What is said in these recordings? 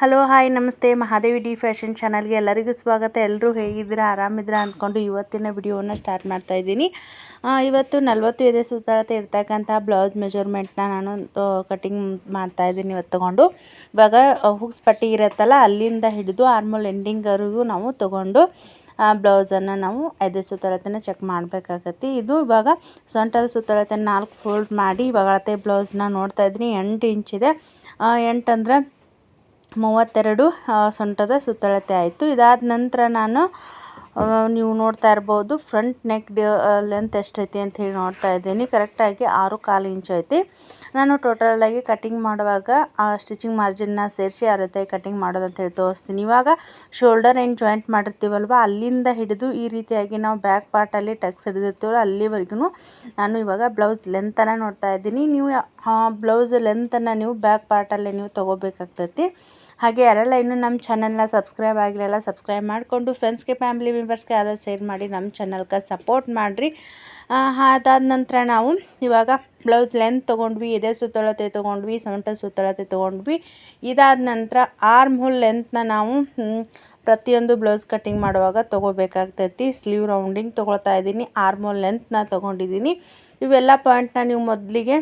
Hello hi ನಮಸ್ತೆ. Mahadevi D fashion ಚಾನಲ್ಗೆ ಎಲ್ಲರಿಗೂ ಸ್ವಾಗತ. ಎಲ್ಲರೂ ಹೇಗಿದ್ದೀರಾ? ಆರಾಮಿದ್ದೀರಾ ಅಂದ್ಕೊಂಡು ಇವತ್ತಿನ ವಿಡಿಯೋನ ಸ್ಟಾರ್ಟ್ ಮಾಡ್ತಾ ಇದ್ದೀನಿ. ಇವತ್ತು ನಲ್ವತ್ತು ಎದೆ ಸುತ್ತಳತೆ ಇರ್ತಕ್ಕಂಥ ಬ್ಲೌಸ್ ಮೆಜರ್ಮೆಂಟ್ನ ನಾನು ಕಟಿಂಗ್ ಮಾಡ್ತಾ ಇದ್ದೀನಿ ಇವತ್ತು ತೊಗೊಂಡು. ಇವಾಗ ಹುಕ್ಸ್ ಪಟ್ಟಿ ಇರುತ್ತಲ್ಲ, ಅಲ್ಲಿಂದ ಹಿಡಿದು ಆರ್ಮೋಲ್ ಎಂಡಿಂಗ್ವರೆಗೂ ನಾವು ತೊಗೊಂಡು ಬ್ಲೌಸನ್ನು ನಾವು ಎದೆ ಸುತ್ತಳತೆನ ಚೆಕ್ ಮಾಡಬೇಕಾಗತ್ತೆ. ಇದು ಇವಾಗ ಸೊಂಟದ ಸುತ್ತಳತೆ ನಾಲ್ಕು ಫೋಲ್ಡ್ ಮಾಡಿ, ಇವಾಗ ಅಳತೆ ಬ್ಲೌಸ್ನ ನೋಡ್ತಾ ಇದ್ದೀನಿ. ಎಂಟು ಇಂಚಿದೆ ಎಂಟು ಅಂದರೆ ಮೂವತ್ತೆರಡು ಸೊಂಟದ ಸುತ್ತಳತೆ ಆಯಿತು. ಇದಾದ ನಂತರ ನಾನು ನೀವು ನೋಡ್ತಾ ಇರ್ಬೋದು, ಫ್ರಂಟ್ ನೆಕ್ ಲೆಂತ್ ಎಷ್ಟೈತಿ ಅಂತ ಹೇಳಿ ನೋಡ್ತಾ ಇದ್ದೀನಿ. ಕರೆಕ್ಟಾಗಿ ಆರು ಕಾಲು ಇಂಚು ಐತಿ. ನಾನು ಟೋಟಲಾಗಿ ಕಟಿಂಗ್ ಮಾಡುವಾಗ, ಆ ಸ್ಟಿಚಿಂಗ್ ಮಾರ್ಜಿನ್ನ ಸೇರಿಸಿ ಆ ರೀತಿಯಾಗಿ ಕಟಿಂಗ್ ಮಾಡೋದು ಅಂತ ಹೇಳಿ ತೋರಿಸ್ತೀನಿ. ಇವಾಗ ಶೋಲ್ಡರ್ ಏನು ಜಾಯಿಂಟ್ ಮಾಡಿರ್ತೀವಲ್ವ, ಅಲ್ಲಿಂದ ಹಿಡಿದು ಈ ರೀತಿಯಾಗಿ ನಾವು ಬ್ಯಾಕ್ ಪಾರ್ಟಲ್ಲಿ ಟಕ್ಸ್ ಹಿಡಿದಿರ್ತೀವಲ್ಲ ಅಲ್ಲಿವರೆಗೂ ನಾನು ಇವಾಗ ಬ್ಲೌಸ್ ಲೆಂತನ್ನು ನೋಡ್ತಾ ಇದ್ದೀನಿ. ನೀವು ಬ್ಲೌಸ್ ಲೆಂತನ್ನು ನೀವು ಬ್ಯಾಕ್ ಪಾರ್ಟಲ್ಲೇ ನೀವು ತೊಗೋಬೇಕಾಗ್ತೈತಿ. ಹಾಗೆ ಯಾರೆಲ್ಲ ಇನ್ನೂ ನಮ್ಮ ಚಾನಲ್ನ ಸಬ್ಸ್ಕ್ರೈಬ್ ಆಗಿರಲ್ಲ, ಸಬ್ಸ್ಕ್ರೈಬ್ ಮಾಡಿಕೊಂಡು ಫ್ರೆಂಡ್ಸ್ಗೆ ಫ್ಯಾಮಿಲಿ ಮೆಂಬರ್ಸ್ಗೆ ಯಾರು ಶೇರ್ ಮಾಡಿ ನಮ್ಮ ಚಾನಲ್ಗೆ ಸಪೋರ್ಟ್ ಮಾಡಿರಿ. ಅದಾದ ನಂತರ ನಾವು ಇವಾಗ ಬ್ಲೌಸ್ ಲೆಂತ್ ತೊಗೊಂಡ್ವಿ, ಎದೆ ಸುತ್ತಳತೆ ತೊಗೊಂಡ್ವಿ, ಸೊಂಟ ಸುತ್ತಳತೆ ತೊಗೊಂಡ್ವಿ. ಇದಾದ ನಂತರ ಆರ್ಮ್ ಹೋಲ್ ಲೆಂತ್ನ ನಾವು ಪ್ರತಿಯೊಂದು ಬ್ಲೌಸ್ ಕಟ್ಟಿಂಗ್ ಮಾಡುವಾಗ ತೊಗೋಬೇಕಾಗ್ತೈತಿ. ಸ್ಲೀವ್ ರೌಂಡಿಂಗ್ ತೊಗೊಳ್ತಾ ಇದ್ದೀನಿ ಆರ್ಮ್ ಲೆಂತ್ನ ತೊಗೊಂಡಿದ್ದೀನಿ. ಇವೆಲ್ಲ ಪಾಯಿಂಟ್ನ ನೀವು ಮೊದಲಿಗೆ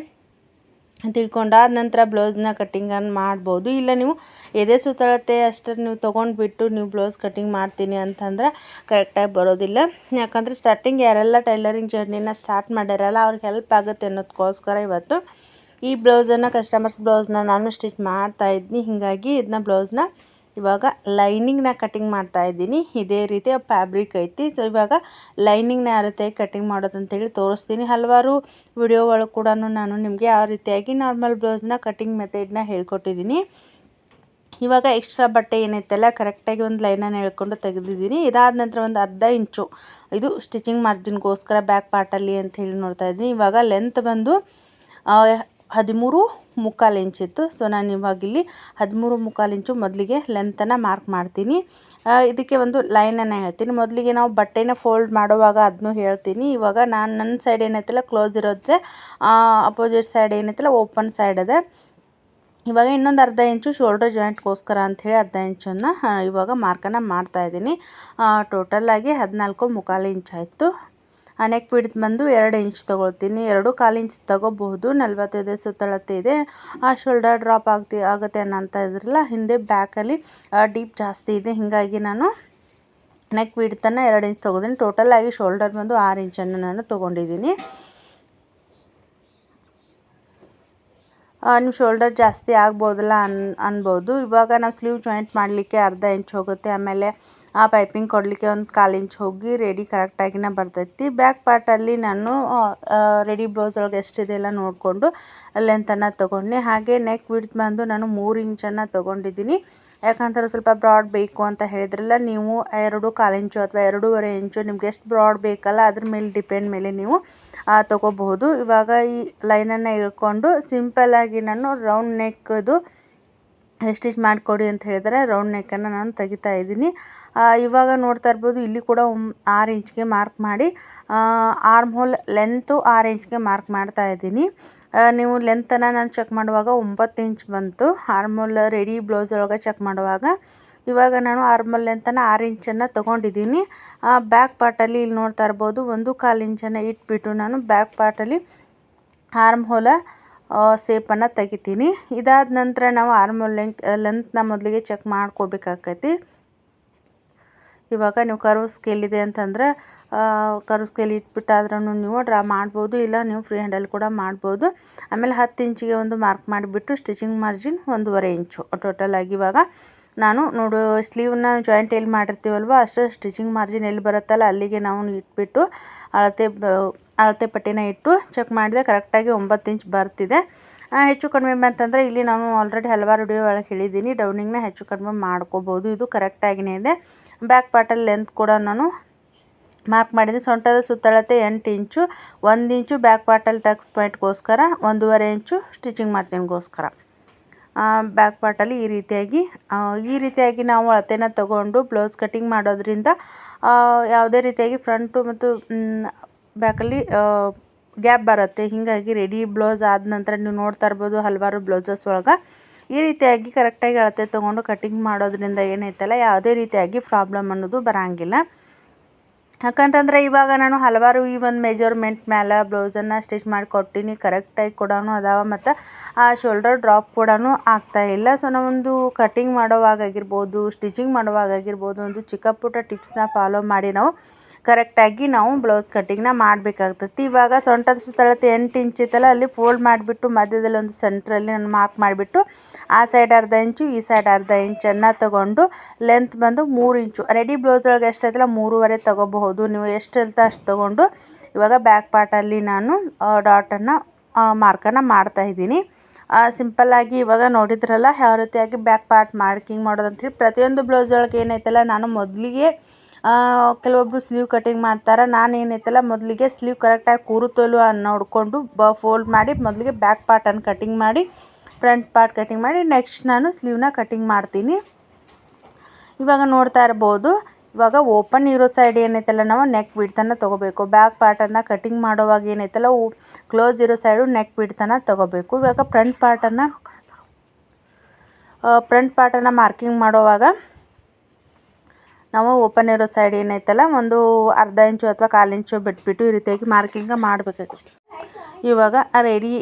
ತಿಳ್ಕೊಂಡಾದ ನಂತರ ಬ್ಲೌಸ್ನ ಕಟ್ಟಿಂಗನ್ನು ಮಾಡ್ಬೋದು. ಇಲ್ಲ ನೀವು ಎದೆ ಸುತ್ತಳತೆ ಅಷ್ಟು ನೀವು ತೊಗೊಂಡ್ಬಿಟ್ಟು ನೀವು ಬ್ಲೌಸ್ ಕಟ್ಟಿಂಗ್ ಮಾಡ್ತೀನಿ ಅಂತಂದ್ರೆ ಕರೆಕ್ಟಾಗಿ ಬರೋದಿಲ್ಲ. ಯಾಕಂದರೆ ಸ್ಟಾರ್ಟಿಂಗ್ ಯಾರೆಲ್ಲ ಟೈಲರಿಂಗ್ ಜರ್ನಿನ ಸ್ಟಾರ್ಟ್ ಮಾಡ್ಯಾರಲ್ಲ ಅವ್ರಿಗೆ ಹೆಲ್ಪ್ ಆಗುತ್ತೆ ಅನ್ನೋದಕ್ಕೋಸ್ಕರ ಇವತ್ತು ಈ ಬ್ಲೌಸನ್ನು ಕಸ್ಟಮರ್ಸ್ ಬ್ಲೌಸ್ನ ನಾನು ಸ್ಟಿಚ್ ಮಾಡ್ತಾಯಿದ್ನಿ ಹೀಗಾಗಿ ಇದನ್ನ ಬ್ಲೌಸ್ನ ಇವಾಗ ಲೈನಿಂಗ್ನ ಕಟಿಂಗ್ ಮಾಡ್ತಾ ಇದ್ದೀನಿ. ಇದೇ ರೀತಿ ಫ್ಯಾಬ್ರಿಕ್ ಐತಿ. ಸೊ ಇವಾಗ ಲೈನಿಂಗ್ನ ಯಾವ ರೀತಿಯಾಗಿ ಕಟಿಂಗ್ ಮಾಡೋದಂತೇಳಿ ತೋರಿಸ್ತೀನಿ. ಹಲವಾರು ವಿಡಿಯೋಗಳು ಕೂಡ ನಾನು ನಿಮಗೆ ಯಾವ ರೀತಿಯಾಗಿ ನಾರ್ಮಲ್ ಬ್ಲೌಸ್ನ ಕಟಿಂಗ್ ಮೆಥಡ್ನ ಹೇಳ್ಕೊಟ್ಟಿದ್ದೀನಿ. ಇವಾಗ ಎಕ್ಸ್ಟ್ರಾ ಬಟ್ಟೆ ಏನೈತಲ್ಲ ಕರೆಕ್ಟಾಗಿ ಒಂದು ಲೈನನ್ನು ಹೇಳ್ಕೊಂಡು ತೆಗೆದಿದ್ದೀನಿ. ಇದಾದ ನಂತರ ಒಂದು ಅರ್ಧ ಇಂಚು. ಇದು ಸ್ಟಿಚಿಂಗ್ ಮಾರ್ಜಿನ್ಗೋಸ್ಕರ ಬ್ಯಾಕ್ ಪಾರ್ಟಲ್ಲಿ ಅಂತ ಹೇಳಿ ನೋಡ್ತಾ ಇದ್ದೀನಿ. ಇವಾಗ ಲೆಂತ್ ಬಂದು ಹದಿಮೂರು ಮುಕ್ಕಾಲು ಇಂಚಿತ್ತು ಸೊ ನಾನು ಇವಾಗ ಇಲ್ಲಿ ಹದಿಮೂರು ಮುಕ್ಕಾಲು ಇಂಚು ಮೊದಲಿಗೆ ಲೆಂತನ್ನು ಮಾರ್ಕ್ ಮಾಡ್ತೀನಿ. ಇದಕ್ಕೆ ಒಂದು ಲೈನನ್ನು ಹೇಳ್ತೀನಿ. ಮೊದಲಿಗೆ ನಾವು ಬಟ್ಟೆನ ಫೋಲ್ಡ್ ಮಾಡುವಾಗ ಅದನ್ನು ಹೇಳ್ತೀನಿ. ಇವಾಗ ನಾನು ನನ್ನ ಸೈಡ್ ಏನೈತಲ್ಲ ಕ್ಲೋಸ್ ಇರುತ್ತೆ ಅಪೋಸಿಟ್ ಸೈಡ್ ಏನೈತಲ್ಲ ಓಪನ್ ಸೈಡ್ ಅದೇ. ಇವಾಗ ಇನ್ನೊಂದು ಅರ್ಧ ಇಂಚು ಶೋಲ್ಡರ್ ಜಾಯಿಂಟ್ಗೋಸ್ಕರ ಅಂಥೇಳಿ ಅರ್ಧ ಇಂಚನ್ನು ಇವಾಗ ಮಾರ್ಕನ್ನು ಮಾಡ್ತಾಯಿದ್ದೀನಿ ಟೋಟಲ್ಲಾಗಿ ಹದಿನಾಲ್ಕು ಮುಕ್ಕಾಲು ಇಂಚ್ ಆಯಿತು. ನೆಕ್ ವಿಡ್ತ್ ಬಂದು ಎರಡು ಇಂಚ್ ತೊಗೊಳ್ತೀನಿ. ಎರಡು ಕಾಲು ಇಂಚ್ ತೊಗೋಬಹುದು. ನಲ್ವತ್ತೈದು ಸುತ್ತಳತೆ ಇದೆ. ಆ ಶೋಲ್ಡರ್ ಡ್ರಾಪ್ ಆಗ್ತಿ, ಆಗುತ್ತೆ ಅನ್ನೋಂಥ ಇದ್ರಲ್ಲ, ಹಿಂದೆ ಬ್ಯಾಕಲ್ಲಿ ಡೀಪ್ ಜಾಸ್ತಿ ಇದೆ. ಹೀಗಾಗಿ ನಾನು ನೆಕ್ ಬಿಡ್ತನ್ನು ಎರಡು ಇಂಚ್ ತೊಗೊಂಡಿನಿ ಟೋಟಲ್ ಆಗಿ ಶೋಲ್ಡರ್ ಬಂದು ಆರು ಇಂಚನ್ನು ನಾನು ತೊಗೊಂಡಿದ್ದೀನಿ. ನಿಮ್ಮ ಶೋಲ್ಡರ್ ಜಾಸ್ತಿ ಆಗ್ಬೋದಲ್ಲ ಅನ್, ಅನ್ಬೋದು. ಇವಾಗ ನಾವು ಸ್ಲೀವ್ ಜಾಯಿಂಟ್ ಮಾಡಲಿಕ್ಕೆ ಅರ್ಧ ಇಂಚ್ ಹೋಗುತ್ತೆ. ಆಮೇಲೆ ಆ ಪೈಪಿಂಗ್ ಕೊಡಲಿಕ್ಕೆ ಒಂದು ಕಾಲು ಹೋಗಿ ರೆಡಿ ಕರೆಕ್ಟಾಗಿನೇ ಬರ್ತೈತಿ. ಬ್ಯಾಕ್ ಪಾರ್ಟಲ್ಲಿ ನಾನು ರೆಡಿ ಬ್ಲೌಸ್ ಒಳಗೆ ಎಷ್ಟಿದೆ ಎಲ್ಲ ನೋಡಿಕೊಂಡು ಲೆಂತನ್ನು ತೊಗೊಂಡೆ. ಹಾಗೆ ನೆಕ್ ವಿಡ್ತ್ ಬಂದು ನಾನು ಮೂರು ಇಂಚನ್ನು ತೊಗೊಂಡಿದ್ದೀನಿ. ಯಾಕಂತಾರೆ ಸ್ವಲ್ಪ ಬ್ರಾಡ್ ಬೇಕು ಅಂತ ಹೇಳಿದ್ರಲ್ಲ, ನೀವು ಎರಡು ಕಾಲು ಇಂಚು ಅಥವಾ ಎರಡೂವರೆ ಇಂಚು ನಿಮ್ಗೆ ಎಷ್ಟು ಬ್ರಾಡ್ ಬೇಕಲ್ಲ, ಅದ್ರ ಮೇಲೆ ಡಿಪೆಂಡ್ ಮೇಲೆ ನೀವು ತೊಗೋಬಹುದು. ಇವಾಗ ಈ ಲೈನನ್ನು ಇಳ್ಕೊಂಡು ಸಿಂಪಲ್ಲಾಗಿ ನಾನು ರೌಂಡ್ ನೆಕ್ದು ಸ್ಟಿಚ್ ಮಾಡಿಕೊಡಿ ಅಂತ ಹೇಳಿದರೆ ರೌಂಡ್ ನೆಕ್ಕನ್ನು ನಾನು ತೆಗಿತಾ ಇದ್ದೀನಿ. ಇವಾಗ ನೋಡ್ತಾ ಇರ್ಬೋದು, ಇಲ್ಲಿ ಕೂಡ ಆರು ಇಂಚ್ಗೆ ಮಾರ್ಕ್ ಮಾಡಿ ಆರ್ಮ್ ಹೋಲ್ ಲೆಂತು ಆರು ಇಂಚ್ಗೆ ಮಾರ್ಕ್ ಮಾಡ್ತಾ ಇದ್ದೀನಿ. ನೀವು ಲೆಂತನ್ನು ನಾನು ಚೆಕ್ ಮಾಡುವಾಗ ಒಂಬತ್ತು ಇಂಚ್ ಬಂತು. ಆರ್ಮೋಲ್ ರೆಡಿ ಬ್ಲೌಸ್ ಒಳಗೆ ಚೆಕ್ ಮಾಡುವಾಗ ಇವಾಗ ನಾನು ಆರ್ಮಲ್ ಲೆಂತನ್ನು ಆರು ಇಂಚನ್ನು ತೊಗೊಂಡಿದ್ದೀನಿ. ಬ್ಯಾಕ್ ಪಾರ್ಟಲ್ಲಿ ಇಲ್ಲಿ ನೋಡ್ತಾ ಇರ್ಬೋದು, ಒಂದು ಕಾಲು ಇಂಚನ್ನು ಇಟ್ಬಿಟ್ಟು ನಾನು ಬ್ಯಾಕ್ ಪಾರ್ಟಲ್ಲಿ ಆರ್ಮ್ ಹೋಲ ಸೇಪನ್ನು ತೆಗಿತೀನಿ. ಇದಾದ ನಂತರ ನಾವು ಆರ್ಮೋಲ್ ಲೆಂತ್ ಲೆಂತ್ನ ಮೊದಲಿಗೆ ಚೆಕ್ ಮಾಡ್ಕೋಬೇಕಾಕೈತಿ. ಇವಾಗ ನೀವು ಕರ್ವ್ ಸ್ಕೇಲ್ ಇದೆ ಅಂತಂದರೆ ಕರ್ವ್ ಸ್ಕೇಲ್ ಇಟ್ಬಿಟ್ಟಾದ್ರೂ ನೀವು ಡ್ರಾ ಮಾಡ್ಬೋದು, ಇಲ್ಲ ನೀವು ಫ್ರೀ ಹ್ಯಾಂಡಲ್ ಕೂಡ ಮಾಡ್ಬೋದು. ಆಮೇಲೆ ಹತ್ತು ಇಂಚಿಗೆ ಒಂದು ಮಾರ್ಕ್ ಮಾಡಿಬಿಟ್ಟು ಸ್ಟಿಚಿಂಗ್ ಮಾರ್ಜಿನ್ ಒಂದೂವರೆ ಇಂಚು ಆಗಿ ಇವಾಗ ನಾನು ನೋಡು ಸ್ಲೀವ್ನ ಜಾಯಿಂಟ್ ಎಲ್ಲಿ ಮಾಡಿರ್ತೀವಲ್ವ ಅಷ್ಟು ಸ್ಟಿಚಿಂಗ್ ಮಾರ್ಜಿನ್ ಎಲ್ಲಿ ಬರುತ್ತಲ್ಲ, ಅಲ್ಲಿಗೆ ನಾವು ಇಟ್ಬಿಟ್ಟು ಅಳತೆ ಅಳತೆ ಪಟ್ಟಿನ ಇಟ್ಟು ಚೆಕ್ ಮಾಡಿದೆ ಕರೆಕ್ಟಾಗಿ ಒಂಬತ್ತು ಇಂಚ್ ಬರ್ತಿದೆ. ಹೆಚ್ಚು ಕಡಿಮೆ ಬಂತಂದರೆ ಇಲ್ಲಿ ನಾನು ಆಲ್ರೆಡಿ ಹಲವಾರು ವಿಡಿಯೋ ಒಳಗೆ ಹೇಳಿದ್ದೀನಿ ಡೌನಿಂಗ್ನ ಹೆಚ್ಚು ಕಡಿಮೆ ಮಾಡ್ಕೋಬೋದು, ಇದು ಕರೆಕ್ಟಾಗಿಯೇ ಇದೆ. ಬ್ಯಾಕ್ ಪಾರ್ಟಲ್ಲಿ ಲೆಂತ್ ಕೂಡ ನಾನು ಮಾರ್ಕ್ ಮಾಡಿದ್ದೀನಿ. ಸೊಂಟದ ಸುತ್ತಳತೆ ಎಂಟು ಇಂಚು, ಒಂದು ಇಂಚು ಬ್ಯಾಕ್ ಪಾರ್ಟಲ್ ಟಕ್ಸ್ ಪಾಯಿಂಟ್ಗೋಸ್ಕರ ಒಂದೂವರೆ ಇಂಚು ಸ್ಟಿಚಿಂಗ್ ಮಾರ್ಜಿನ್ಗೋಸ್ಕರ ಬ್ಯಾಕ್ ಪಾರ್ಟಲ್ಲಿ ಈ ರೀತಿಯಾಗಿ ಈ ರೀತಿಯಾಗಿ ನಾವು ಅಳತೆನ ತಗೊಂಡು ಬ್ಲೌಸ್ ಕಟಿಂಗ್ ಮಾಡೋದ್ರಿಂದ ಯಾವುದೇ ರೀತಿಯಾಗಿ ಫ್ರಂಟು ಮತ್ತು ಬ್ಯಾಕಲ್ಲಿ ಗ್ಯಾಪ್ ಬರುತ್ತೆ. ಹೀಗಾಗಿ ರೆಡಿ ಬ್ಲೌಸ್ ಆದ ನಂತರ ನೀವು ನೋಡ್ತಾ ಇರ್ಬೋದು ಹಲವಾರು ಬ್ಲೌಸಸ್ ಒಳಗೆ ಈ ರೀತಿಯಾಗಿ ಕರೆಕ್ಟಾಗಿ ಅಳತೆ ತೊಗೊಂಡು ಕಟ್ಟಿಂಗ್ ಮಾಡೋದ್ರಿಂದ ಏನೈತಲ್ಲ, ಯಾವುದೇ ರೀತಿಯಾಗಿ ಪ್ರಾಬ್ಲಮ್ ಅನ್ನೋದು ಬರೋಂಗಿಲ್ಲ. ಯಾಕಂತಂದರೆ ಇವಾಗ ನಾನು ಹಲವಾರು ಈ ಒಂದು ಮೆಜರ್ಮೆಂಟ್ ಮೇಲೆ ಬ್ಲೌಸನ್ನು ಸ್ಟಿಚ್ ಮಾಡಿ ಕೊಟ್ಟಿನಿ ಕರೆಕ್ಟಾಗಿ ಕೂಡ ಅದಾವ ಮತ್ತು ಆ ಶೋಲ್ಡರ್ ಡ್ರಾಪ್ ಕೂಡ ಆಗ್ತಾ ಇಲ್ಲ. ಸೊ ನಾವೊಂದು ಕಟಿಂಗ್ ಮಾಡೋವಾಗ ಆಗಿರ್ಬೋದು ಸ್ಟಿಚಿಂಗ್ ಮಾಡೋವಾಗಿರ್ಬೋದು ಒಂದು ಚಿಕ್ಕ ಪುಟ್ಟ ಟಿಪ್ಸ್ನ ಫಾಲೋ ಮಾಡಿ ನಾವು ಕರೆಕ್ಟಾಗಿ ನಾವು ಬ್ಲೌಸ್ ಕಟ್ಟಿಂಗ್ನ ಮಾಡಬೇಕಾಗ್ತದೆ ಇವಾಗ ಸೊಂಟದ ಸುತ್ತಳತೆ ಎಂಟು ಇಂಚ್ ಇತ್ತಲ್ಲ ಅಲ್ಲಿ ಫೋಲ್ಡ್ ಮಾಡಿಬಿಟ್ಟು ಮಧ್ಯದಲ್ಲಿ ಒಂದು ಸೆಂಟ್ರಲ್ಲಿ ನಾನು ಮಾರ್ಕ್ ಮಾಡಿಬಿಟ್ಟು ಆ ಸೈಡ್ ಅರ್ಧ ಇಂಚು ಈ ಸೈಡ್ ಅರ್ಧ ಇಂಚನ್ನು ತಗೊಂಡು ಲೆಂತ್ ಬಂದು ಮೂರು ಇಂಚು ರೆಡಿ ಬ್ಲೌಸ್ ಒಳಗೆ ಎಷ್ಟೈತಲ್ಲ ಮೂರುವರೆ ತೊಗೋಬಹುದು. ನೀವು ಎಷ್ಟು ಇರ್ತಾ ಅಷ್ಟು ತೊಗೊಂಡು ಇವಾಗ ಬ್ಯಾಕ್ ಪಾರ್ಟಲ್ಲಿ ನಾನು ಡಾಟನ್ನು ಮಾರ್ಕನ್ನು ಮಾಡ್ತಾಯಿದ್ದೀನಿ ಸಿಂಪಲ್ಲಾಗಿ ಇವಾಗ ನೋಡಿದ್ರಲ್ಲ, ಯಾವ ರೀತಿಯಾಗಿ ಬ್ಯಾಕ್ ಪಾರ್ಟ್ ಮಾರ್ಕಿಂಗ್ ಮಾಡೋದಂತೇಳಿ ಪ್ರತಿಯೊಂದು ಬ್ಲೌಸ್ ಒಳಗೆ ಏನೈತಲ್ಲ ನಾನು ಮೊದಲಿಗೆ ಕೆಲವೊಬ್ಬರು ಸ್ಲೀವ್ ಕಟ್ಟಿಂಗ್ ಮಾಡ್ತಾರೆ. ನಾನು ಏನೈತಲ್ಲ, ಮೊದಲಿಗೆ ಸ್ಲೀವ್ ಕರೆಕ್ಟಾಗಿ ಕೂರುತ್ತೋ ಅನ್ನು ನೋಡಿಕೊಂಡು ಬ ಫೋಲ್ಡ್ ಮಾಡಿ ಮೊದಲಿಗೆ ಬ್ಯಾಕ್ ಪಾರ್ಟನ್ನು ಕಟ್ಟಿಂಗ್ ಮಾಡಿ ಫ್ರಂಟ್ ಪಾರ್ಟ್ ಕಟಿಂಗ್ ಮಾಡಿ ನೆಕ್ಸ್ಟ್ ನಾನು ಸ್ಲೀವ್ನ ಕಟ್ಟಿಂಗ್ ಮಾಡ್ತೀನಿ. ಇವಾಗ ನೋಡ್ತಾ ಇರ್ಬೋದು. ಇವಾಗ ಓಪನ್ ಇರೋ ಸೈಡ್ ಏನೈತಲ್ಲ, ನಾವು ನೆಕ್ ಬಿಡ್ತನ ತೊಗೋಬೇಕು. ಬ್ಯಾಕ್ ಪಾರ್ಟನ್ನು ಕಟಿಂಗ್ ಮಾಡೋವಾಗ ಏನೈತಲ್ಲ ಕ್ಲೋಸ್ ಇರೋ ಸೈಡು ನೆಕ್ ಬಿಡ್ತನ ತೊಗೋಬೇಕು. ಇವಾಗ ಫ್ರಂಟ್ ಪಾರ್ಟನ್ನು ಫ್ರಂಟ್ ಪಾರ್ಟನ್ನು ಮಾರ್ಕಿಂಗ್ ಮಾಡೋವಾಗ ನಾವು ಓಪನ್ ಇರೋ ಸೈಡ್ ಏನೈತಲ್ಲ, ಒಂದು ಅರ್ಧ ಇಂಚು ಅಥವಾ ಕಾಲು ಇಂಚು ಬಿಟ್ಬಿಟ್ಟು ಈ ರೀತಿಯಾಗಿ ಮಾರ್ಕಿಂಗ್ ಮಾಡಬೇಕಾಗುತ್ತೆ. ಇವಾಗ ರೆಡಿ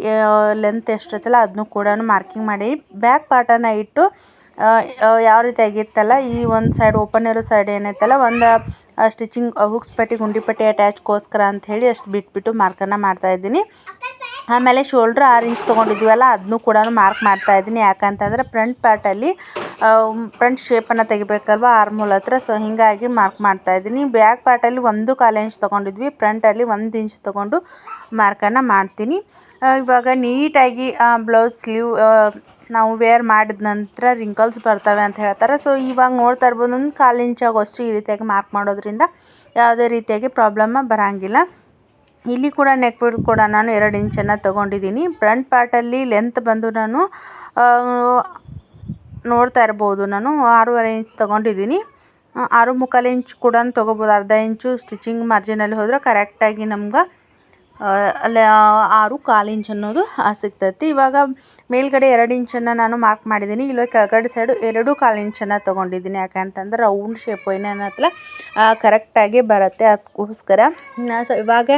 ಲೆಂತ್ ಎಷ್ಟೈತಲ್ಲ ಅದನ್ನು ಕೂಡ ಮಾರ್ಕಿಂಗ್ ಮಾಡಿ ಬ್ಯಾಕ್ ಪಾರ್ಟನ್ನು ಇಟ್ಟು ಯಾವ ರೀತಿಯಾಗಿತ್ತಲ್ಲ ಈ ಒಂದು ಸೈಡ್ ಓಪನ್ ಇರೋ ಸೈಡ್ ಏನೈತಲ್ಲ, ಒಂದು ಸ್ಟಿಚಿಂಗ್ ಹುಕ್ಸ್ ಪಟ್ಟಿ, ಗುಂಡಿ ಪಟ್ಟಿ ಅಟ್ಯಾಚ್ಗೋಸ್ಕರ ಅಂತ ಹೇಳಿ ಅಷ್ಟು ಬಿಟ್ಬಿಟ್ಟು ಮಾರ್ಕನ್ನು ಮಾಡ್ತಾಯಿದ್ದೀನಿ ಆಮೇಲೆ ಶೋಲ್ಡ್ರ್ ಆರು ಇಂಚ್ ತೊಗೊಂಡಿದ್ವಲ್ಲ ಅದನ್ನು ಕೂಡ ಮಾರ್ಕ್ ಮಾಡ್ತಾ ಇದ್ದೀನಿ. ಯಾಕಂತಂದರೆ ಫ್ರಂಟ್ ಪಾರ್ಟಲ್ಲಿ ಫ್ರಂಟ್ ಶೇಪನ್ನು ತೆಗಿಬೇಕಲ್ವ ಆರ್ಮೂಲ್ ಹತ್ರ. ಸೊ ಹೀಗಾಗಿ ಮಾರ್ಕ್ ಮಾಡ್ತಾ ಇದ್ದೀನಿ. ಬ್ಯಾಕ್ ಪಾರ್ಟಲ್ಲಿ ಒಂದು ಕಾಲು ಇಂಚ್ ತೊಗೊಂಡಿದ್ವಿ. ಫ್ರಂಟಲ್ಲಿ ಒಂದು ಇಂಚ್ ತೊಗೊಂಡು ಮಾರ್ಕನ್ನು ಮಾಡ್ತೀನಿ. ಇವಾಗ ನೀಟಾಗಿ ಬ್ಲೌಸ್ ಸ್ಲೀವ್ ನಾವು ವೇರ್ ಮಾಡಿದ ನಂತರ ರಿಂಕಲ್ಸ್ ಬರ್ತವೆ ಅಂತ ಹೇಳ್ತಾರೆ. ಸೊ ಇವಾಗ ನೋಡ್ತಾ ಇರ್ಬೋದು ಒಂದು ಕಾಲು ಇಂಚಾಗೋಷ್ಟು ಈ ರೀತಿಯಾಗಿ ಮಾರ್ಕ್ ಮಾಡೋದ್ರಿಂದ ಯಾವುದೇ ರೀತಿಯಾಗಿ ಪ್ರಾಬ್ಲಮ್ಮ ಬರೋಂಗಿಲ್ಲ. ಇಲ್ಲಿ ಕೂಡ ನೆಕ್ ಬಿಡ್ ಕೂಡ ನಾನು ಎರಡು ಇಂಚನ್ನು ತೊಗೊಂಡಿದ್ದೀನಿ. ಫ್ರಂಟ್ ಪಾರ್ಟಲ್ಲಿ ಲೆಂತ್ ಬಂದು ನಾನು ನೋಡ್ತಾ ಇರ್ಬೋದು ನಾನು, ಆರೂವರೆ ಇಂಚ್ ತೊಗೊಂಡಿದ್ದೀನಿ. ಆರು ಮುಕ್ಕಾಲು ಇಂಚ್ ಕೂಡ ತೊಗೋಬೋದು. ಅರ್ಧ ಇಂಚು ಸ್ಟಿಚಿಂಗ್ ಮಾರ್ಜಿನಲ್ಲಿ ಹೋದರೆ ಕರೆಕ್ಟಾಗಿ ನಮ್ಗೆ ಅಲ್ಲಿ ಆರು ಕಾಲು ಇಂಚ್ ಅನ್ನೋದು ಸಿಗ್ತೈತಿ. ಇವಾಗ ಮೇಲ್ಗಡೆ ಎರಡು ಇಂಚನ್ನು ನಾನು ಮಾರ್ಕ್ ಮಾಡಿದ್ದೀನಿ ಇಲ್ಲೇ ಕೆಳಗಡೆ ಸೈಡು ಎರಡು ಕಾಲು ಇಂಚನ್ನು ತೊಗೊಂಡಿದ್ದೀನಿ ಯಾಕಂತಂದ್ರೆ ರೌಂಡ್ ಶೇಪು ಏನೇನತ್ತಲ್ಲ ಕರೆಕ್ಟಾಗಿ ಬರುತ್ತೆ. ಅದಕ್ಕೋಸ್ಕರ ಸೊ, ಇವಾಗ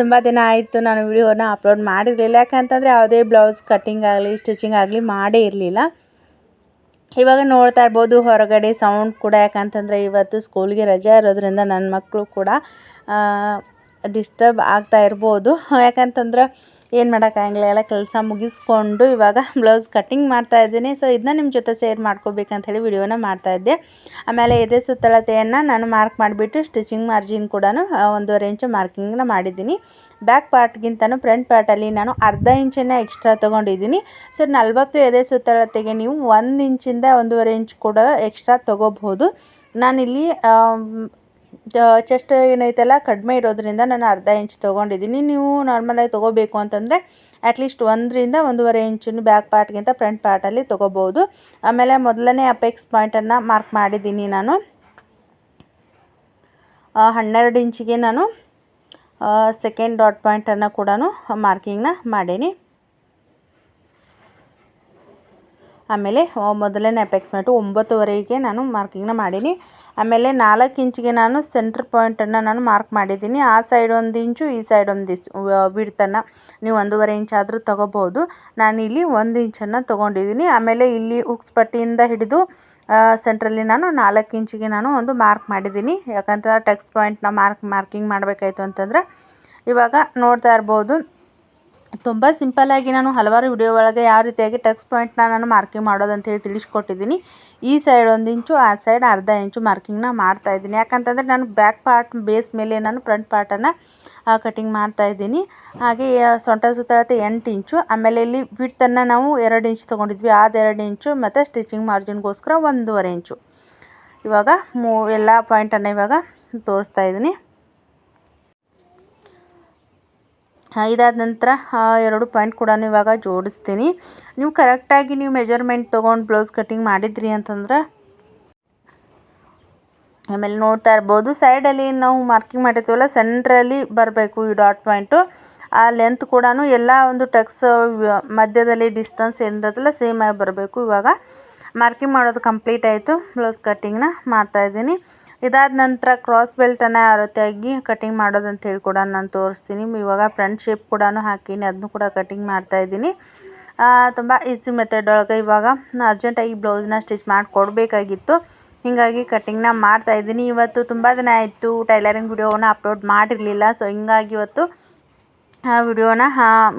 ತುಂಬ ದಿನ ಆಯಿತು ನಾನು ವಿಡಿಯೋನ ಅಪ್ಲೋಡ್ ಮಾಡಿರಲಿಲ್ಲ. ಯಾಕಂತಂದರೆ ಯಾವುದೇ ಬ್ಲೌಸ್ ಕಟ್ಟಿಂಗ್ ಆಗಲಿ ಸ್ಟಿಚಿಂಗ್ ಆಗಲಿ ಮಾಡೇ ಇರಲಿಲ್ಲ. ಇವಾಗ ನೋಡ್ತಾ ಇರ್ಬೋದು, ಹೊರಗಡೆ ಸೌಂಡ್ ಕೂಡ. ಯಾಕಂತಂದರೆ ಇವತ್ತು ಸ್ಕೂಲ್ಗೆ ರಜೆ ಇರೋದ್ರಿಂದ ನನ್ನ ಮಕ್ಕಳು ಕೂಡ ಡಿಸ್ಟರ್ಬ್ ಆಗ್ತಾ ಇರ್ಬೋದು. ಯಾಕಂತಂದ್ರೆ ಏನು ಮಾಡೋಕ್ಕಾಗಂಗಿಲ್ಲ ಎಲ್ಲ ಕೆಲಸ ಮುಗಿಸ್ಕೊಂಡು ಇವಾಗ ಬ್ಲೌಸ್ ಕಟ್ಟಿಂಗ್ ಮಾಡ್ತಾ ಇದ್ದೀನಿ. ಸೊ ಇದನ್ನ ನಿಮ್ಮ ಜೊತೆ ಶೇರ್ ಮಾಡ್ಕೋಬೇಕಂತ ಹೇಳಿ ವಿಡಿಯೋನ ಮಾಡ್ತಾಯಿದ್ದೆ ಆಮೇಲೆ ಎದೆ ಸುತ್ತಳತೆಯನ್ನು ನಾನು ಮಾರ್ಕ್ ಮಾಡಿಬಿಟ್ಟು ಸ್ಟಿಚಿಂಗ್ ಮಾರ್ಜಿನ್ ಕೂಡ ಒಂದೂವರೆ ಇಂಚು ಮಾರ್ಕಿಂಗ್ನ ಮಾಡಿದ್ದೀನಿ. ಬ್ಯಾಕ್ ಪಾರ್ಟ್ಗಿಂತನೂ ಫ್ರಂಟ್ ಪಾರ್ಟಲ್ಲಿ ನಾನು ಅರ್ಧ ಇಂಚನ್ನು ಎಕ್ಸ್ಟ್ರಾ ತೊಗೊಂಡಿದ್ದೀನಿ. ಸೊ ನಲ್ವತ್ತು ಎದೆ ಸುತ್ತಳತೆಗೆ ನೀವು ಒಂದು ಇಂಚಿಂದ ಒಂದೂವರೆ ಇಂಚ್ ಕೂಡ ಎಕ್ಸ್ಟ್ರಾ ತೊಗೋಬಹುದು. ನಾನಿಲ್ಲಿ ಚೆಸ್ಟ್ ಏನೈತಲ್ಲ, ಕಡಿಮೆ ಇರೋದ್ರಿಂದ ನಾನು ಅರ್ಧ ಇಂಚ್ ತೊಗೊಂಡಿದ್ದೀನಿ. ನೀವು ನಾರ್ಮಲಾಗಿ ತೊಗೋಬೇಕು ಅಂತಂದರೆ ಅಟ್ಲೀಸ್ಟ್ ಒಂದರಿಂದ ಒಂದೂವರೆ ಇಂಚನ್ನು ಬ್ಯಾಕ್ ಪಾರ್ಟ್ಗಿಂತ ಫ್ರಂಟ್ ಪಾರ್ಟಲ್ಲಿ ತೊಗೋಬೋದು ಆಮೇಲೆ ಮೊದಲನೇ ಅಪೆಕ್ಸ್ ಪಾಯಿಂಟನ್ನು ಮಾರ್ಕ್ ಮಾಡಿದ್ದೀನಿ ನಾನು. ಹನ್ನೆರಡು ಇಂಚಿಗೆ ನಾನು ಸೆಕೆಂಡ್ ಡಾಟ್ ಪಾಯಿಂಟನ್ನು ಕೂಡ ಮಾರ್ಕಿಂಗ್ನ ಮಾಡೀನಿ. ಆಮೇಲೆ ಮೊದಲನೇ ಅಪೆಕ್ಸ್ ಪಾಯಿಂಟು ಒಂಬತ್ತುವರೆಗೆ ನಾನು ಮಾರ್ಕಿಂಗ್ನ ಮಾಡೀನಿ. ಆಮೇಲೆ ನಾಲ್ಕು ಇಂಚಿಗೆ ನಾನು ಸೆಂಟ್ರ್ ಪಾಯಿಂಟನ್ನು ನಾನು ಮಾರ್ಕ್ ಮಾಡಿದ್ದೀನಿ ಆ ಸೈಡ್ ಒಂದು ಇಂಚು, ಈ ಸೈಡ್ ಒಂದು ಇಂಚು ಬಿಡ್ತನ್ನು ನೀವು ಒಂದೂವರೆ ಇಂಚ್ ಆದರೂ ತೊಗೋಬೋದು. ನಾನಿಲ್ಲಿ ಒಂದು ಇಂಚನ್ನು ತೊಗೊಂಡಿದ್ದೀನಿ ಆಮೇಲೆ ಇಲ್ಲಿ ಉಕ್ಸ್ ಪಟ್ಟಿಯಿಂದ ಹಿಡಿದು ಸೆಂಟ್ರಲ್ಲಿ ನಾನು ನಾಲ್ಕು ಇಂಚಿಗೆ ನಾನು ಒಂದು ಮಾರ್ಕ್ ಮಾಡಿದ್ದೀನಿ ಯಾಕಂತ ಟೆಕ್ಸ್ ಪಾಯಿಂಟ್ನ ಮಾರ್ಕ್ ಮಾರ್ಕಿಂಗ್ ಮಾಡಬೇಕಾಯ್ತು ಅಂತಂದ್ರೆ ಇವಾಗ ನೋಡ್ತಾ ಇರ್ಬೋದು. ತುಂಬ ಸಿಂಪಲ್ಲಾಗಿ ನಾನು ಹಲವಾರು ವಿಡಿಯೋ ಒಳಗೆ ಯಾವ ರೀತಿಯಾಗಿ ಟೆಕ್ಸ್ಟ್ ಪಾಯಿಂಟ್ನ ನಾನು ಮಾರ್ಕಿಂಗ್ ಮಾಡೋದು ಹೇಳಿ ತಿಳಿಸ್ಕೊಟ್ಟಿದ್ದೀನಿ. ಈ ಸೈಡ್ ಒಂದು ಇಂಚು ಆ ಸೈಡ್ ಅರ್ಧ ಇಂಚು ಮಾರ್ಕಿಂಗ್ನ ಮಾಡ್ತಾಯಿದ್ದೀನಿ ಯಾಕಂತಂದರೆ ನಾನು ಬ್ಯಾಕ್ ಪಾರ್ಟ್ ಬೇಸ್ ಮೇಲೆ ನಾನು ಫ್ರಂಟ್ ಪಾರ್ಟನ್ನು ಕಟಿಂಗ್ ಮಾಡ್ತಾ ಇದ್ದೀನಿ. ಹಾಗೆ ಸೊಂಟ ಸುತ್ತಳತೆ ಎಂಟು ಇಂಚು ಆಮೇಲೆ ಇಲ್ಲಿ ಬಿಡ್ತನ್ನು ನಾವು ಎರಡು ಇಂಚು ತೊಗೊಂಡಿದ್ವಿ. ಎರಡು ಇಂಚು ಮತ್ತು ಸ್ಟಿಚಿಂಗ್ ಮಾರ್ಜಿನ್ಗೋಸ್ಕರ ಒಂದೂವರೆ ಇಂಚು ಇವಾಗ ಮೂ, ಎಲ್ಲ ಪಾಯಿಂಟನ್ನು ಇವಾಗ ತೋರಿಸ್ತಾ ಇದ್ದೀನಿ. ಇದಾದ ನಂತರ ಎರಡು ಪಾಯಿಂಟ್ ಕೂಡ ಇವಾಗ ಜೋಡಿಸ್ತೀನಿ. ನೀವು ಕರೆಕ್ಟಾಗಿ ನೀವು ಮೆಜರ್ಮೆಂಟ್ ತೊಗೊಂಡು ಬ್ಲೌಸ್ ಕಟ್ಟಿಂಗ್ ಮಾಡಿದ್ರಿ ಅಂತಂದ್ರೆ, ಆಮೇಲೆ ನೋಡ್ತಾ ಇರ್ಬೋದು. ಸೈಡಲ್ಲಿ ನಾವು ಮಾರ್ಕಿಂಗ್ ಮಾಡಿರ್ತೀವಲ್ಲ ಸೆಂಟ್ರಲ್ಲಿ ಬರಬೇಕು ಈ ಡಾಟ್ ಪಾಯಿಂಟು ಆ ಲೆಂತ್ ಕೂಡ ಎಲ್ಲ ಒಂದು ಟಕ್ಸ್ ಮಧ್ಯದಲ್ಲಿ ಡಿಸ್ಟೆನ್ಸ್ ಏನಿರತ್ತಲ್ಲ ಸೇಮ್ ಆಗಿ ಬರಬೇಕು ಇವಾಗ. ಮಾರ್ಕಿಂಗ್ ಮಾಡೋದು ಕಂಪ್ಲೀಟ್ ಆಯಿತು ಬ್ಲೌಸ್ ಕಟ್ಟಿಂಗ್ನ ಮಾಡ್ತಾಯಿದ್ದೀನಿ ಇದಾದ ನಂತರ ಕ್ರಾಸ್ ಬೆಲ್ಟನ್ನು ಯಾವ ರೀತಿಯಾಗಿ ಕಟಿಂಗ್ ಮಾಡೋದು ಅಂತ ಹೇಳಿ ಕೂಡ ನಾನು ತೋರಿಸ್ತೀನಿ. ಇವಾಗ ಫ್ರಂಟ್ ಶೇಪ್ ಕೂಡ ಹಾಕೀನಿ ಅದನ್ನು ಕೂಡ ಕಟಿಂಗ್ ಮಾಡ್ತಾಯಿದ್ದೀನಿ ತುಂಬ ಈಸಿ ಮೆಥಡ್ ಒಳಗೆ ಇವಾಗ ಅರ್ಜೆಂಟಾಗಿ ಬ್ಲೌಸ್ನ ಸ್ಟಿಚ್ ಮಾಡಿಕೊಡ್ಬೇಕಾಗಿತ್ತು ಹೀಗಾಗಿ ಕಟ್ಟಿಂಗ್ನ ಮಾಡ್ತಾಯಿದ್ದೀನಿ ಇವತ್ತು ತುಂಬ ದಿನ ಆಯಿತು ಟೈಲರಿಂಗ್ ವಿಡಿಯೋನ ಅಪ್ಲೋಡ್ ಮಾಡಿರಲಿಲ್ಲ. ಸೊ ಹಿಂಗಾಗಿ ಇವತ್ತು, ಆ ವಿಡಿಯೋನ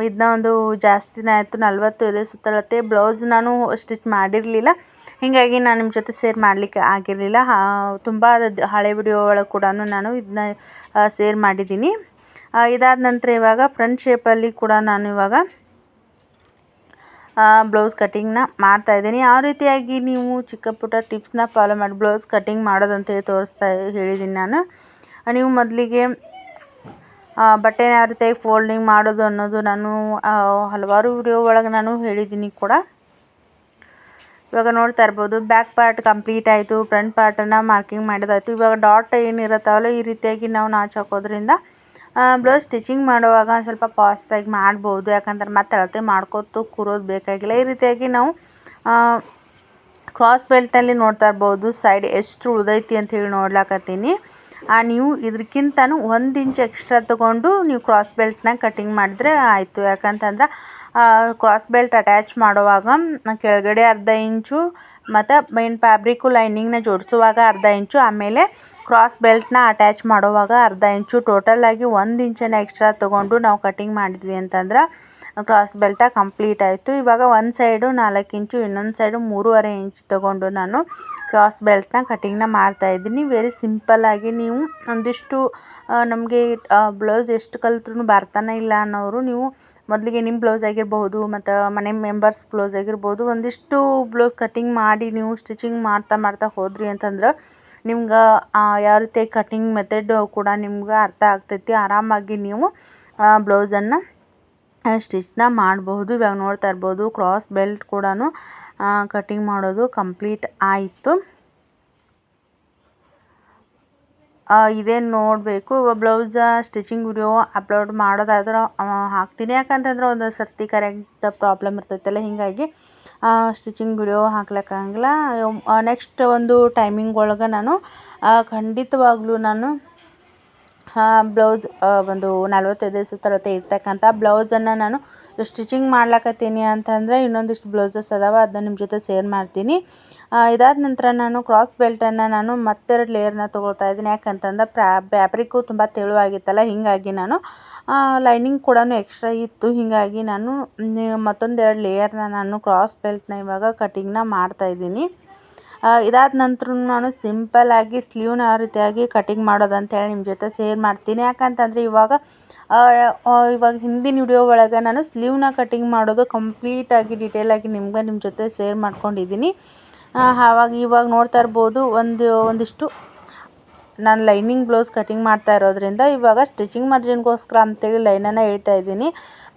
ಇದನ್ನ ಒಂದು ಜಾಸ್ತಿ ದಿನ ಆಯಿತು. ನಲ್ವತ್ತು ಇದೆ ಸುತ್ತಳತೆ. ಬ್ಲೌಸ್ ನಾನು ಸ್ಟಿಚ್ ಮಾಡಿರಲಿಲ್ಲ. ಹೀಗಾಗಿ ನಾನು ನಿಮ್ಮ ಜೊತೆ ಸೇರ್ ಮಾಡಲಿಕ್ಕೆ ಆಗಿರಲಿಲ್ಲ. ತುಂಬ ಹಳೆ ವಿಡಿಯೋ ಒಳಗೆ ಕೂಡ ನಾನು ಇದನ್ನ ಸೇರ್ ಮಾಡಿದ್ದೀನಿ. ಇದಾದ ನಂತರ ಇವಾಗ ಫ್ರಂಟ್ ಶೇಪಲ್ಲಿ ಕೂಡ ನಾನು ಇವಾಗ ಬ್ಲೌಸ್ ಕಟ್ಟಿಂಗ್ನ ಮಾಡ್ತಾಯಿದ್ದೀನಿ ಯಾವ ರೀತಿಯಾಗಿ ನೀವು ಚಿಕ್ಕ ಪುಟ್ಟ ಟಿಪ್ಸ್ನ ಫಾಲೋ ಮಾಡಿ ಬ್ಲೌಸ್ ಕಟ್ಟಿಂಗ್ ಮಾಡೋದಂತೇಳಿ ತೋರಿಸ್ತಾ ಹೇಳಿದ್ದೀನಿ ನಾನು. ನೀವು ಮೊದಲಿಗೆ ಬಟ್ಟೆನ ಯಾವ ರೀತಿಯಾಗಿ ಫೋಲ್ಡಿಂಗ್ ಮಾಡೋದು ಅನ್ನೋದು ನಾನು ಹಲವಾರು ವಿಡಿಯೋ ಒಳಗೆ ನಾನು ಹೇಳಿದ್ದೀನಿ ಕೂಡ. ಇವಾಗ ನೋಡ್ತಾ ಇರ್ಬೋದು ಬ್ಯಾಕ್ ಪಾರ್ಟ್ ಕಂಪ್ಲೀಟ್ ಆಯಿತು ಫ್ರಂಟ್ ಪಾರ್ಟನ್ನು ಮಾರ್ಕಿಂಗ್ ಮಾಡಿದಾಯಿತು. ಇವಾಗ ಡಾಟ್ ಏನಿರುತ್ತವಲ್ಲ, ಈ ರೀತಿಯಾಗಿ ನಾವು ನಾಚು ಹಾಕೋದ್ರಿಂದ ಬ್ಲೌಸ್ ಸ್ಟಿಚಿಂಗ್ ಮಾಡುವಾಗ ಸ್ವಲ್ಪ ಫಾಸ್ಟಾಗಿ ಮಾಡ್ಬೋದು. ಯಾಕಂದ್ರೆ ಮತ್ತೆ ಅಳತೆ ಮಾಡ್ಕೋತು ಕೂರೋದು ಬೇಕಾಗಿಲ್ಲ. ಈ ರೀತಿಯಾಗಿ ನಾವು ಕ್ರಾಸ್ ಬೆಲ್ಟಲ್ಲಿ ನೋಡ್ತಾ ಇರ್ಬೋದು. ಸೈಡ್ ಎಷ್ಟು ಉಳಿದೈತಿ ಅಂತ ಹೇಳಿ ನೋಡ್ಲಾಕತ್ತೀನಿ. ನೀವು ಇದಕ್ಕಿಂತನೂ ಒಂದು ಇಂಚ್ ಎಕ್ಸ್ಟ್ರಾ ತೊಗೊಂಡು ನೀವು ಕ್ರಾಸ್ ಬೆಲ್ಟ್ನ ಕಟಿಂಗ್ ಮಾಡಿದ್ರೆ ಆಯಿತು. ಯಾಕಂತಂದ್ರೆ ಕ್ರಾಸ್ ಬೆಲ್ಟ್ ಅಟ್ಯಾಚ್ ಮಾಡುವಾಗ ಕೆಳಗಡೆ ಅರ್ಧ ಇಂಚು ಮತ್ತು ಮೇನ್ ಫ್ಯಾಬ್ರಿಕ್ಕು ಲೈನಿಂಗ್ನ ಜೋಡಿಸುವಾಗ ಅರ್ಧ ಇಂಚು, ಆಮೇಲೆ ಕ್ರಾಸ್ ಬೆಲ್ಟ್ನ ಅಟ್ಯಾಚ್ ಮಾಡುವಾಗ ಅರ್ಧ ಇಂಚು. ಟೋಟಲಾಗಿ ಒಂದು ಇಂಚನ್ನು ಎಕ್ಸ್ಟ್ರಾ ತೊಗೊಂಡು ನಾವು ಕಟಿಂಗ್ ಮಾಡಿದ್ವಿ ಅಂತಂದ್ರೆ ಕ್ರಾಸ್ ಬೆಲ್ಟ ಕಂಪ್ಲೀಟ್ ಆಯಿತು. ಇವಾಗ ಒಂದು ಸೈಡು ನಾಲ್ಕು ಇಂಚು, ಇನ್ನೊಂದು ಸೈಡು ಮೂರುವರೆ ಇಂಚ್ ತೊಗೊಂಡು ನಾನು ಕ್ರಾಸ್ ಬೆಲ್ಟ್ನ ಮಾಡ್ತಾ ಮಾಡ್ತಾಯಿದ್ದೀನಿ ವೆರಿ ಸಿಂಪಲ್ಲಾಗಿ ನೀವು ಒಂದಿಷ್ಟು ನಮಗೆ ಬ್ಲೌಸ್ ಎಷ್ಟು ಕಲ್ತ್ರು ಬರ್ತಾನೆ ಇಲ್ಲ ಅನ್ನೋರು ನೀವು ಮೊದಲಿಗೆ ನಿಮ್ಮ ಬ್ಲೌಸ್ ಆಗಿರ್ಬೋದು ಮತ್ತು ಮನೆ ಮೆಂಬರ್ಸ್ ಬ್ಲೌಸ್ ಆಗಿರ್ಬೋದು ಒಂದಿಷ್ಟು ಬ್ಲೌಸ್ ಕಟ್ಟಿಂಗ್ ಮಾಡಿ ನೀವು ಸ್ಟಿಚಿಂಗ್ ಮಾಡ್ತಾ ಮಾಡ್ತಾ ಹೋದ್ರಿ ಅಂತಂದ್ರೆ ನಿಮ್ಗೆ ಯಾವ ರೀತಿ ಕಟ್ಟಿಂಗ್ ಮೆಥಡ್ ಕೂಡ ನಿಮ್ಗೆ ಅರ್ಥ ಆಗ್ತೈತಿ. ಆರಾಮಾಗಿ ನೀವು ಬ್ಲೌಸನ್ನು ಸ್ಟಿಚ್ನ ಮಾಡಬಹುದು. ಇವಾಗ ನೋಡ್ತಾ ಇರ್ಬೋದು ಕ್ರಾಸ್ ಬೆಲ್ಟ್ ಕೂಡ ಕಟ್ಟಿಂಗ್ ಮಾಡೋದು ಕಂಪ್ಲೀಟ್ ಆಯಿತು. ಇದೇನು ನೋಡಬೇಕು. ಬ್ಲೌಸ ಸ್ಟಿಚಿಂಗ್ ವಿಡಿಯೋ ಅಪ್ಲೋಡ್ ಮಾಡೋದಾದ್ರೆ ಹಾಕ್ತೀನಿ. ಯಾಕಂತಂದ್ರೆ ಒಂದು ಸರ್ತಿ ಕರೆಕ್ಟ್ ಪ್ರಾಬ್ಲಮ್ ಇರ್ತೈತಲ್ಲ, ಹೀಗಾಗಿ ಸ್ಟಿಚಿಂಗ್ ವಿಡಿಯೋ ಹಾಕ್ಲಿಕ್ಕಾಗಲ್ಲ. ನೆಕ್ಸ್ಟ್ ಒಂದು ಟೈಮಿಂಗ್ ಒಳಗೆ ನಾನು ಖಂಡಿತವಾಗ್ಲೂ ನಾನು ಬ್ಲೌಸ್ ಒಂದು ನಲ್ವತ್ತೈದು ಸುತ್ತಳತೆ ಇರ್ತಕ್ಕಂಥ ಬ್ಲೌಸನ್ನು ನಾನು ಸ್ಟಿಚಿಂಗ್ ಮಾಡ್ಲಕತ್ತೀನಿ. ಅಂತಂದರೆ ಇನ್ನೊಂದಿಷ್ಟು ಬ್ಲೌಸಸ್ ಅದಾವ ಅದನ್ನ ನಿಮ್ಮ ಜೊತೆ ಶೇರ್ ಮಾಡ್ತೀನಿ. ಇದಾದ ನಂತರ ನಾನು ಕ್ರಾಸ್ ಬೆಲ್ಟನ್ನು ನಾನು ಮತ್ತೆರಡು ಲೇಯರ್ನ ತೊಗೊಳ್ತಾ ಇದ್ದೀನಿ. ಯಾಕಂತಂದ್ರೆ ಫ್ಯಾಬ್ರಿಕ್ಕು ತುಂಬ ತೆಳುವಾಗಿತ್ತಲ್ಲ, ಹೀಗಾಗಿ ನಾನು ಲೈನಿಂಗ್ ಕೂಡ ಎಕ್ಸ್ಟ್ರಾ ಇತ್ತು. ಹೀಗಾಗಿ ನಾನು ಮತ್ತೊಂದೆರಡು ಲೇಯರ್ನ ನಾನು ಕ್ರಾಸ್ ಬೆಲ್ಟ್ನ ಇವಾಗ ಕಟಿಂಗ್ನ ಮಾಡ್ತಾಯಿದ್ದೀನಿ ಇದಾದ ನಂತರ ನಾನು ಸಿಂಪಲ್ಲಾಗಿ ಸ್ಲೀವ್ನ ಯಾವ ರೀತಿಯಾಗಿ ಕಟಿಂಗ್ ಮಾಡೋದು ಅಂತೇಳಿ ನಿಮ್ಮ ಜೊತೆ ಶೇರ್ ಮಾಡ್ತೀನಿ. ಯಾಕಂತಂದರೆ ಇವಾಗ ಇವಾಗ ಹಿಂದಿನ ವಿಡಿಯೋ ಒಳಗೆ ನಾನು ಸ್ಲೀವ್ನ ಕಟಿಂಗ್ ಮಾಡೋದು ಕಂಪ್ಲೀಟಾಗಿ ಡೀಟೇಲಾಗಿ ನಿಮ್ಗೆ ನಿಮ್ಮ ಜೊತೆ ಶೇರ್ ಮಾಡ್ಕೊಂಡಿದ್ದೀನಿ. ಆವಾಗ ಇವಾಗ ನೋಡ್ತಾ ಇರ್ಬೋದು, ಒಂದು, ಒಂದಿಷ್ಟು ನಾನು ಲೈನಿಂಗ್ ಬ್ಲೌಸ್ ಕಟಿಂಗ್ ಮಾಡ್ತಾ ಇರೋದ್ರಿಂದ ಇವಾಗ ಸ್ಟಿಚಿಂಗ್ ಮಾರ್ಜಿನ್ಗೋಸ್ಕರ ಅಂತೇಳಿ ಲೈನನ್ನು ಹೇಳ್ತಾ ಇದ್ದೀನಿ.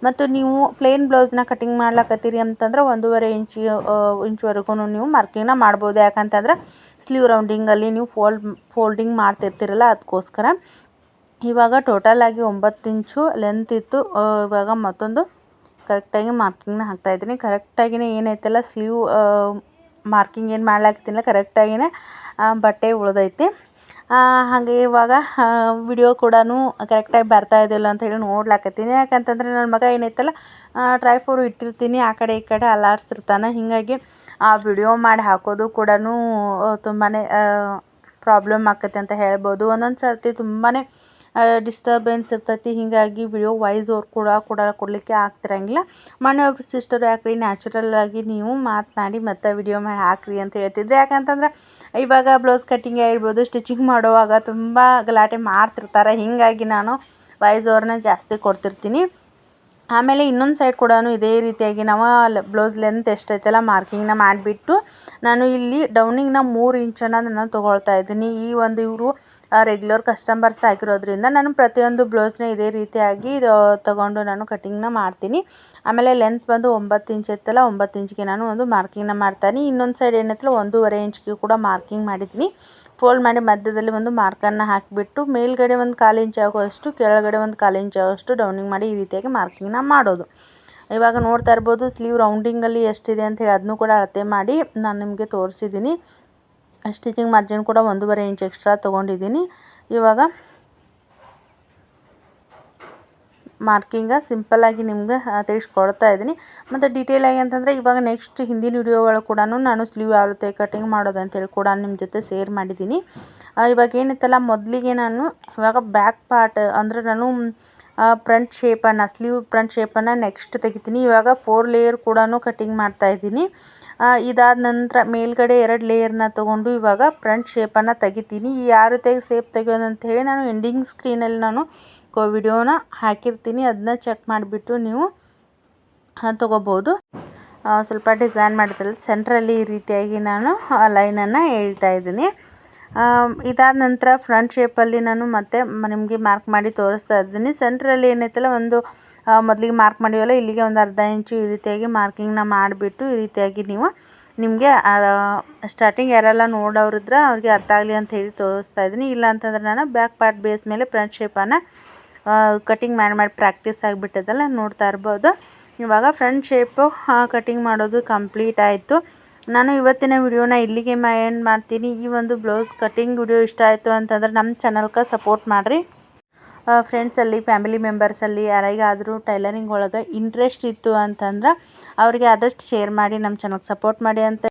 ಮತ್ತು ನೀವು ಪ್ಲೇನ್ ಬ್ಲೌಸ್ನ ಕಟಿಂಗ್ ಮಾಡ್ಲಕತ್ತೀರಿ ಅಂತಂದ್ರೆ ಒಂದೂವರೆ ಇಂಚು ಇಂಚ್ವರೆಗೂ ನೀವು ಮಾರ್ಕಿಂಗ್ನ ಮಾಡ್ಬೋದು. ಯಾಕಂತಂದ್ರೆ ಸ್ಲೀವ್ ರೌಂಡಿಂಗಲ್ಲಿ ನೀವು ಫೋಲ್ಡ್ ಫೋಲ್ಡಿಂಗ್ ಮಾಡ್ತಿರ್ತೀರಲ್ಲ ಅದಕ್ಕೋಸ್ಕರ ಇವಾಗ ಟೋಟಲ್ ಆಗಿ ಒಂಬತ್ತು ಇಂಚು ಲೆಂತ್ ಇತ್ತು. ಇವಾಗ ಮತ್ತೊಂದು ಕರೆಕ್ಟಾಗಿ ಮಾರ್ಕಿಂಗ್ನ ಹಾಕ್ತಾಯಿದ್ದೀನಿ ಕರೆಕ್ಟಾಗಿಯೇ ಏನೈತಲ್ಲ ಸ್ಲೀವ್ ಮಾರ್ಕಿಂಗ್ ಏನು ಮಾಡ್ಲಾಕತ್ತೀನಲ್ಲ ಕರೆಕ್ಟಾಗಿನೇ ಬಟ್ಟೆ ಉಳಿದೈತಿ. ಹಾಗೆ ಇವಾಗ ವಿಡಿಯೋ ಕೂಡ ಕರೆಕ್ಟಾಗಿ ಬರ್ತಾ ಇದ್ದಿಲ್ಲ ಅಂತ ಹೇಳಿ ನೋಡ್ಲಾಕತ್ತೀನಿ. ಯಾಕಂತಂದ್ರೆ ನನ್ನ ಮಗ ಏನೈತಲ್ಲ ಟ್ರೈ ಫೋರ್ ಇಟ್ಟಿರ್ತೀನಿ, ಆ ಕಡೆ ಈ ಕಡೆ ಅಲ್ಲಾಡ್ಸಿರ್ತಾನೆ ಹೀಗಾಗಿ ಆ ವಿಡಿಯೋ ಮಾಡಿ ಹಾಕೋದು ಕೂಡ ತುಂಬಾ ಪ್ರಾಬ್ಲಮ್ ಆಕೈತೆ ಅಂತ ಹೇಳ್ಬೋದು. ಒಂದೊಂದು ಸರ್ತಿ ತುಂಬಾ ಡಿಸ್ಟರ್ಬೆನ್ಸ್ ಇರ್ತೈತಿ. ಹೀಗಾಗಿ ವಿಡಿಯೋ ವಾಯ್ಸ್ ಅವ್ರು ಕೂಡ ಕೂಡ, ಕೊಡಲಿಕ್ಕೆ ಆಗ್ತಿರಂಗಿಲ್ಲ. ಮೊನ್ನೆ ಒಬ್ರು ಸಿಸ್ಟರ್ ಯಾಕ್ರಿ ನ್ಯಾಚುರಲ್ಲಾಗಿ ನೀವು ಮಾತನಾಡಿ ಮತ್ತೆ ವಿಡಿಯೋ ಮಾಡಿ ಹಾಕ್ರಿ ಅಂತ ಹೇಳ್ತಿದ್ರು. ಯಾಕಂತಂದ್ರೆ ಇವಾಗ ಬ್ಲೌಸ್ ಕಟ್ಟಿಂಗ್ ಆಗಿರ್ಬೋದು ಸ್ಟಿಚಿಂಗ್ ಮಾಡುವಾಗ ತುಂಬ ಗಲಾಟೆ ಮಾಡ್ತಿರ್ತಾರೆ. ಹೀಗಾಗಿ ನಾನು ವಾಯ್ಸ್ ಓವರ್ನ ಜಾಸ್ತಿ ಕೊಡ್ತಿರ್ತೀನಿ. ಆಮೇಲೆ ಇನ್ನೊಂದು ಸೈಡ್ ಕೂಡ ಇದೇ ರೀತಿಯಾಗಿ ನಾವು ಬ್ಲೌಸ್ ಲೆಂತ್ ಎಷ್ಟೈತಲ್ಲ ಮಾರ್ಕಿಂಗ್ನ ಮಾಡಿಬಿಟ್ಟು ನಾನು ಇಲ್ಲಿ ಡೌನಿಂಗ್ನ ಮೂರು ಇಂಚನ್ನು ನಾನು ತೊಗೊಳ್ತಾ ಇದ್ದೀನಿ. ಈ ಒಂದು ಇವರು ರೆಗ್ಯುಲರ್ ಕಸ್ಟಮರ್ಸ್ ಆಗಿರೋದ್ರಿಂದ ನಾನು ಪ್ರತಿಯೊಂದು ಬ್ಲೌಸ್ನ ಇದೇ ರೀತಿಯಾಗಿ ತಗೊಂಡು ನಾನು ಕಟ್ಟಿಂಗ್ನ ಮಾಡ್ತೀನಿ. ಆಮೇಲೆ ಲೆಂತ್ ಬಂದು ಒಂಬತ್ತು ಇಂಚ್ ಇತ್ತಲ್ಲ, ಒಂಬತ್ತು ಇಂಚ್ಗೆ ನಾನು ಒಂದು ಮಾರ್ಕಿಂಗ್ನ ಮಾಡ್ತೀನಿ. ಇನ್ನೊಂದು ಸೈಡ್ ಏನಿತ್ತಲ್ಲ ಒಂದೂವರೆ ಇಂಚ್ಗೆ ಕೂಡ ಮಾರ್ಕಿಂಗ್ ಮಾಡಿದ್ದೀನಿ. ಫೋಲ್ಡ್ ಮಾಡಿ ಮಧ್ಯದಲ್ಲಿ ಒಂದು ಮಾರ್ಕನ್ನು ಹಾಕಿಬಿಟ್ಟು, ಮೇಲ್ಗಡೆ ಒಂದು ಕಾಲು ಇಂಚ್ ಆಗುವಷ್ಟು, ಕೆಳಗಡೆ ಒಂದು ಕಾಲು ಇಂಚ್ ಆಗುವಷ್ಟು ಡೌನಿಂಗ್ ಮಾಡಿ ಈ ರೀತಿಯಾಗಿ ಮಾರ್ಕಿಂಗ್ನ ಮಾಡೋದು. ಇವಾಗ ನೋಡ್ತಾ ಇರ್ಬೋದು ಸ್ಲೀವ್ ರೌಂಡಿಂಗಲ್ಲಿ ಎಷ್ಟಿದೆ ಅಂತ ಹೇಳಿ ಅದನ್ನು ಕೂಡ ಅಳತೆ ಮಾಡಿ ನಾನು ನಿಮಗೆ ತೋರಿಸಿದ್ದೀನಿ. ಸ್ಟಿಚಿಂಗ್ ಮಾರ್ಜಿನ್ ಕೂಡ ಒಂದೂವರೆ ಇಂಚ್ ಎಕ್ಸ್ಟ್ರಾ ತೊಗೊಂಡಿದ್ದೀನಿ. ಇವಾಗ ಮಾರ್ಕಿಂಗ ಸಿಂಪಲ್ಲಾಗಿ ನಿಮ್ಗೆ ತಿಳಿಸ್ಕೊಡ್ತಾ ಇದ್ದೀನಿ. ಮತ್ತು ಡೀಟೇಲಾಗಿ ಅಂತಂದರೆ ಇವಾಗ ನೆಕ್ಸ್ಟ್ ಹಿಂದಿನ ವಿಡಿಯೋಗಳು ಕೂಡ ನಾನು ಸ್ಲೀವ್ ಆಗುತ್ತೆ ಕಟಿಂಗ್ ಮಾಡೋದು ಅಂತೇಳಿ ಕೂಡ ನಿಮ್ಮ ಜೊತೆ ಶೇರ್ ಮಾಡಿದ್ದೀನಿ. ಇವಾಗ ಏನಿತ್ತಲ್ಲ, ಮೊದಲಿಗೆ ನಾನು ಇವಾಗ ಬ್ಯಾಕ್ ಪಾರ್ಟ್ ಅಂದರೆ ನಾನು ಫ್ರಂಟ್ ಶೇಪನ್ನು ಸ್ಲೀವ್ ಫ್ರಂಟ್ ಶೇಪನ್ನು ನೆಕ್ಸ್ಟ್ ತೆಗಿತೀನಿ. ಇವಾಗ ಫೋರ್ ಲೇಯರ್ ಕೂಡ ಕಟಿಂಗ್ ಮಾಡ್ತಾ ಇದ್ದೀನಿ. ಇದಾದ ನಂತರ ಮೇಲ್ಗಡೆ ಎರಡು ಲೇಯರ್ನ ತೊಗೊಂಡು ಇವಾಗ ಫ್ರಂಟ್ ಶೇಪನ್ನು ತೆಗಿತೀನಿ. ಯಾವ ರೀತಿಯಾಗಿ ಶೇಪ್ ತೆಗಿಯೋದು ಹೇಳಿ ನಾನು ಎಂಡಿಂಗ್ ಸ್ಕ್ರೀನಲ್ಲಿ ನಾನು ವಿಡಿಯೋನ ಹಾಕಿರ್ತೀನಿ. ಅದನ್ನ ಚೆಕ್ ಮಾಡಿಬಿಟ್ಟು ನೀವು ತೊಗೋಬೋದು. ಸ್ವಲ್ಪ ಡಿಸೈನ್ ಮಾಡಿದ್ರಲ್ಲಿ ಸೆಂಟ್ರಲ್ಲಿ ಈ ರೀತಿಯಾಗಿ ನಾನು ಲೈನನ್ನು ಹೇಳ್ತಾ ಇದ್ದೀನಿ. ಇದಾದ ನಂತರ ಫ್ರಂಟ್ ಶೇಪಲ್ಲಿ ನಾನು ಮತ್ತೆ ನಿಮಗೆ ಮಾರ್ಕ್ ಮಾಡಿ ತೋರಿಸ್ತಾ ಇದ್ದೀನಿ. ಸೆಂಟ್ರಲ್ಲಿ ಏನೈತಲ್ಲ ಒಂದು ಮೊದಲಿಗೆ ಮಾರ್ಕ್ ಮಾಡಿವಲ್ಲ, ಇಲ್ಲಿಗೆ ಒಂದು ಅರ್ಧ ಇಂಚು ಈ ರೀತಿಯಾಗಿ ಮಾರ್ಕಿಂಗ್ನ ಮಾಡಿಬಿಟ್ಟು ಈ ರೀತಿಯಾಗಿ ನೀವು ನಿಮಗೆ ಸ್ಟಾರ್ಟಿಂಗ್ ಯಾರೆಲ್ಲ ನೋಡೋರಿದ್ರೆ ಅವ್ರಿಗೆ ಅರ್ಥ ಆಗಲಿ ಅಂತ ಹೇಳಿ ತೋರಿಸ್ತಾ ಇದ್ದೀನಿ. ಇಲ್ಲ ಅಂತಂದ್ರೆ ನಾನು ಬ್ಯಾಕ್ ಪಾರ್ಟ್ ಬೇಸ್ ಮೇಲೆ ಫ್ರಂಟ್ ಶೇಪನ್ನು ಕಟಿಂಗ್ ಮಾಡಿ ಮಾಡಿ ಪ್ರಾಕ್ಟೀಸ್ ಆಗಿಬಿಟ್ಟದಲ್ಲ ನೋಡ್ತಾ ಇರ್ಬೋದು. ಇವಾಗ ಫ್ರಂಟ್ ಶೇಪು ಕಟಿಂಗ್ ಮಾಡೋದು ಕಂಪ್ಲೀಟ್ ಆಯಿತು. ನಾನು ಇವತ್ತಿನ ವಿಡಿಯೋನ ಇಲ್ಲಿಗೆ ಎಂಡ್ ಮಾಡ್ತೀನಿ. ಈ ಒಂದು ಬ್ಲೌಸ್ ಕಟಿಂಗ್ ವಿಡಿಯೋ ಇಷ್ಟ ಆಯಿತು ಅಂತಂದ್ರೆ ನಮ್ಮ ಚಾನಲ್ಗೆ ಸಪೋರ್ಟ್ ಮಾಡಿರಿ. ಫ್ರೆಂಡ್ಸಲ್ಲಿ ಫ್ಯಾಮಿಲಿ ಮೆಂಬರ್ಸಲ್ಲಿ ಯಾರಿಗಾದರೂ ಟೈಲರಿಂಗ್ ಒಳಗೆ ಇಂಟ್ರೆಸ್ಟ್ ಇತ್ತು ಅಂತಂದ್ರೆ ಅವ್ರಿಗೆ ಆದಷ್ಟು ಶೇರ್ ಮಾಡಿ ನಮ್ಮ ಚಾನಲ್ಗೆ ಸಪೋರ್ಟ್ ಮಾಡಿ ಅಂತ